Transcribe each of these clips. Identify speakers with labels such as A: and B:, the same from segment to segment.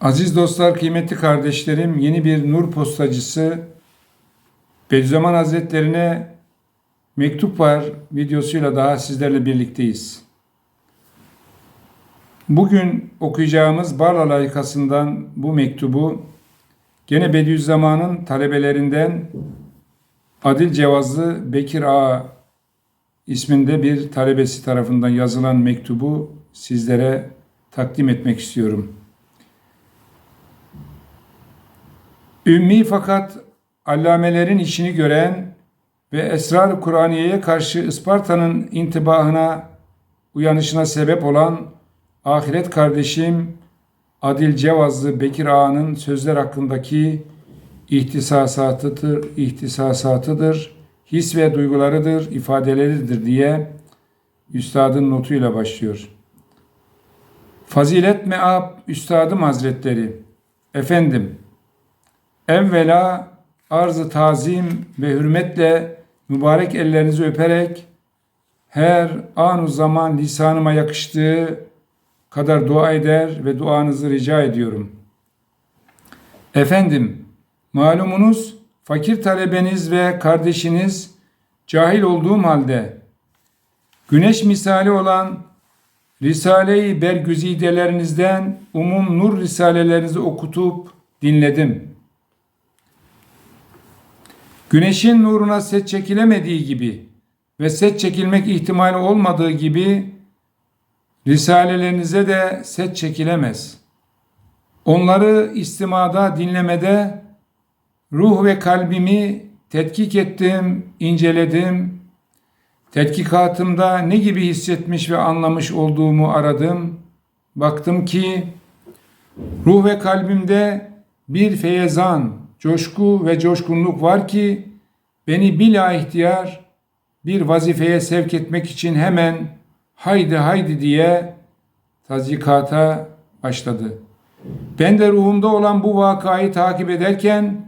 A: Aziz dostlar, kıymetli kardeşlerim, yeni bir nur postacısı Bediüzzaman Hazretlerine mektup var videosuyla daha sizlerle birlikteyiz. Bugün okuyacağımız Barla layıkasından bu mektubu gene Bediüzzaman'ın talebelerinden Adil Cevazlı Bekir Ağa isminde bir talebesi tarafından yazılan mektubu sizlere takdim etmek istiyorum. Ümmi fakat allamelerin işini gören ve esrar-ı Kur'aniye'ye karşı Isparta'nın intibahına, uyanışına sebep olan ahiret kardeşim Adil Cevazlı Bekir Ağa'nın sözler hakkındaki ihtisasatıdır, ihtisasatıdır, his ve duygularıdır, ifadeleridir diye üstadın notuyla başlıyor. Fazilet Meab Üstadım Hazretleri, Efendim, Evvela arz-ı tazim ve hürmetle mübarek ellerinizi öperek her anu zaman lisanıma yakıştığı kadar dua eder ve duanızı rica ediyorum. Efendim, malumunuz fakir talebeniz ve kardeşiniz cahil olduğum halde güneş misali olan Risale-i Bergüzidelerinizden umum nur risalelerinizi okutup dinledim.'' Güneşin nuruna set çekilemediği gibi ve set çekilmek ihtimali olmadığı gibi risalelerinize de set çekilemez. Onları istimada, dinlemede ruh ve kalbimi tetkik ettim, inceledim. Tetkikatımda ne gibi hissetmiş ve anlamış olduğumu aradım. Baktım ki ruh ve kalbimde bir feyezan, coşku ve coşkunluk var ki beni bila ihtiyar bir vazifeye sevk etmek için hemen haydi haydi diye tazikata başladı. Ben de ruhumda olan bu vakayı takip ederken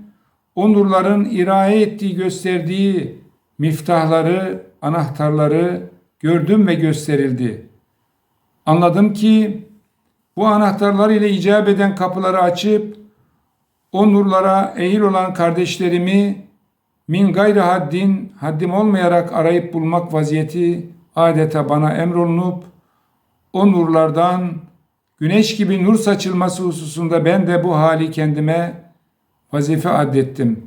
A: o nurların iraye ettiği gösterdiği miftahları, anahtarları gördüm ve gösterildi. Anladım ki bu anahtarlar ile icap eden kapıları açıp o nurlara ehil olan kardeşlerimi min gayrı haddin, haddim olmayarak arayıp bulmak vaziyeti adeta bana emrolunup o nurlardan güneş gibi nur saçılması hususunda ben de bu hali kendime vazife addettim.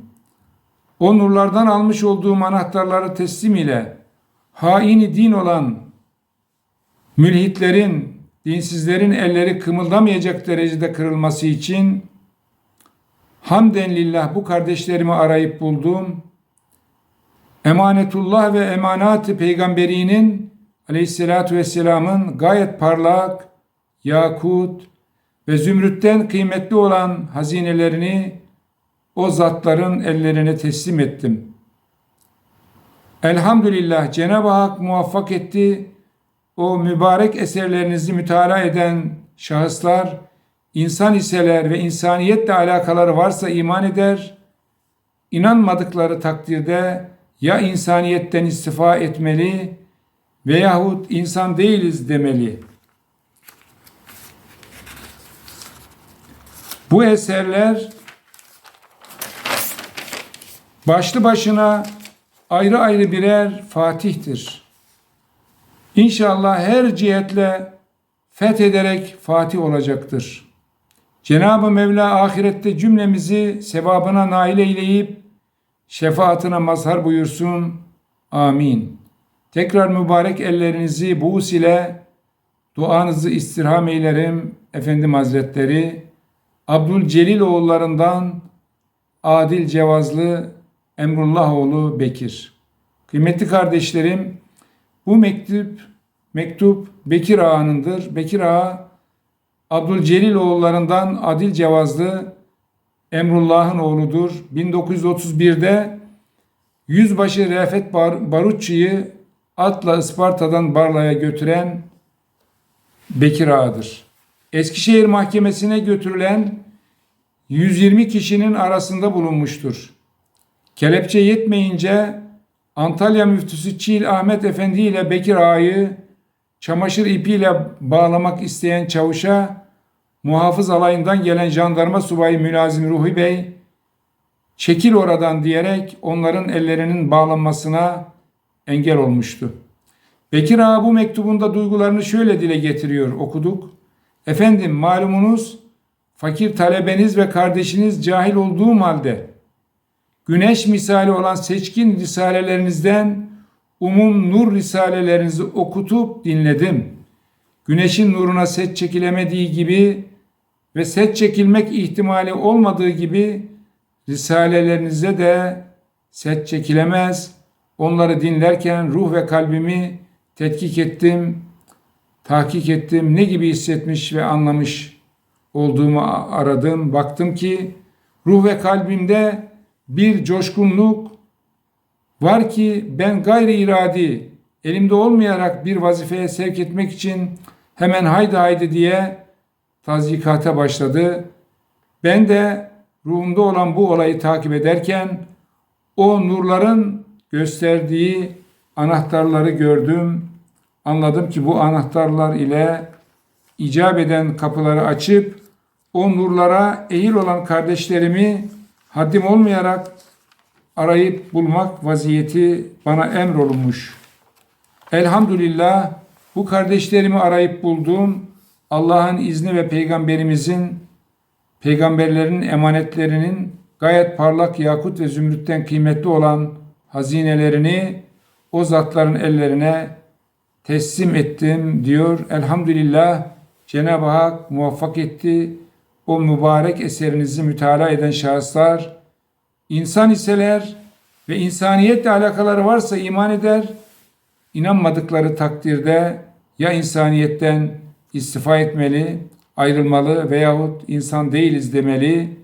A: O nurlardan almış olduğum anahtarları teslim ile haini din olan mülhitlerin, dinsizlerin elleri kımıldamayacak derecede kırılması için Hamden lillah bu kardeşlerimi arayıp buldum. Emanetullah ve emanat-ı peygamberinin aleyhissalatü vesselamın gayet parlak, yakut ve zümrütten kıymetli olan hazinelerini o zatların ellerine teslim ettim. Elhamdülillah Cenab-ı Hak muvaffak etti. O mübarek eserlerinizi mütala eden şahıslar insan iseler ve insaniyetle alakaları varsa iman eder, inanmadıkları takdirde ya insaniyetten istifa etmeli veyahut insan değiliz demeli. Bu eserler başlı başına ayrı ayrı birer fatihtir. İnşallah her cihetle fethederek fatih olacaktır. Cenab-ı Mevla ahirette cümlemizi sevabına nail eyleyip şefaatine mazhar buyursun. Amin. Tekrar mübarek ellerinizi buğus ile duanızı istirham eylerim Efendim Hazretleri. Abdülcelil oğullarından Adil Cevazlı Emrullah oğlu Bekir. Kıymetli kardeşlerim bu mektup mektup Bekir Ağa'nındır. Bekir Ağa Abdülcelil oğullarından Adil Cevazlı Emrullah'ın oğludur. 1931'de Yüzbaşı Refet Bar Barutçı'yı atla Isparta'dan Barla'ya götüren Bekir Ağa'dır. Eskişehir Mahkemesi'ne götürülen 120 kişinin arasında bulunmuştur. Kelepçe yetmeyince Antalya müftüsü Çiğil Ahmet Efendi ile Bekir Ağa'yı çamaşır ipiyle bağlamak isteyen çavuşa muhafız alayından gelen jandarma subayı Mülazim Ruhi Bey çekil oradan diyerek onların ellerinin bağlanmasına engel olmuştu. Bekir Ağa bu mektubunda duygularını şöyle dile getiriyor okuduk. Efendim malumunuz fakir talebeniz ve kardeşiniz cahil olduğum halde güneş misali olan seçkin risalelerinizden umum nur risalelerinizi okutup dinledim. Güneşin nuruna set çekilemediği gibi ve set çekilmek ihtimali olmadığı gibi risalelerinize de set çekilemez. Onları dinlerken ruh ve kalbimi tetkik ettim, tahkik ettim. Ne gibi hissetmiş ve anlamış olduğumu aradım. Baktım ki ruh ve kalbimde bir coşkunluk var ki ben gayri iradi elimde olmayarak bir vazifeye sevk etmek için hemen haydi haydi diye tazikata başladı. Ben de ruhumda olan bu olayı takip ederken o nurların gösterdiği anahtarları gördüm. Anladım ki bu anahtarlar ile icap eden kapıları açıp o nurlara eğil olan kardeşlerimi haddim olmayarak arayıp bulmak vaziyeti bana emrolunmuş. Elhamdülillah bu kardeşlerimi arayıp buldum. Allah'ın izni ve peygamberimizin peygamberlerin emanetlerinin gayet parlak yakut ve zümrütten kıymetli olan hazinelerini o zatların ellerine teslim ettim diyor. Elhamdülillah Cenab-ı Hak muvaffak etti. O mübarek eserinizi mütalaa eden şahıslar insan iseler ve insaniyetle alakaları varsa iman eder. İnanmadıkları takdirde ya insaniyetten istifa etmeli, ayrılmalı veyahut insan değiliz demeli.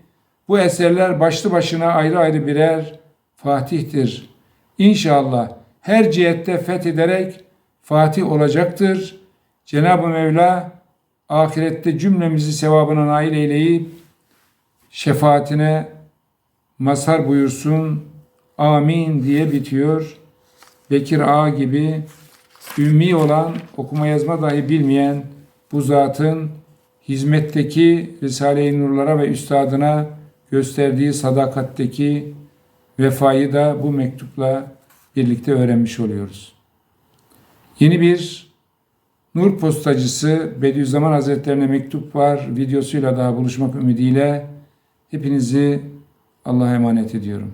A: Bu eserler başlı başına ayrı ayrı birer fatihtir. İnşallah her cihette fethederek fatih olacaktır. Cenab-ı Mevla ahirette cümlemizi sevabına nail eyleyip şefaatine mazhar buyursun. Amin diye bitiyor. Bekir Ağa gibi ümmi olan, okuma yazma dahi bilmeyen bu zatın hizmetteki Risale-i Nurlara ve üstadına gösterdiği sadakatteki vefayı da bu mektupla birlikte öğrenmiş oluyoruz. Yeni bir Nur Postacısı Bediüzzaman Hazretlerine mektup var videosuyla daha buluşmak ümidiyle hepinizi Allah'a emanet ediyorum.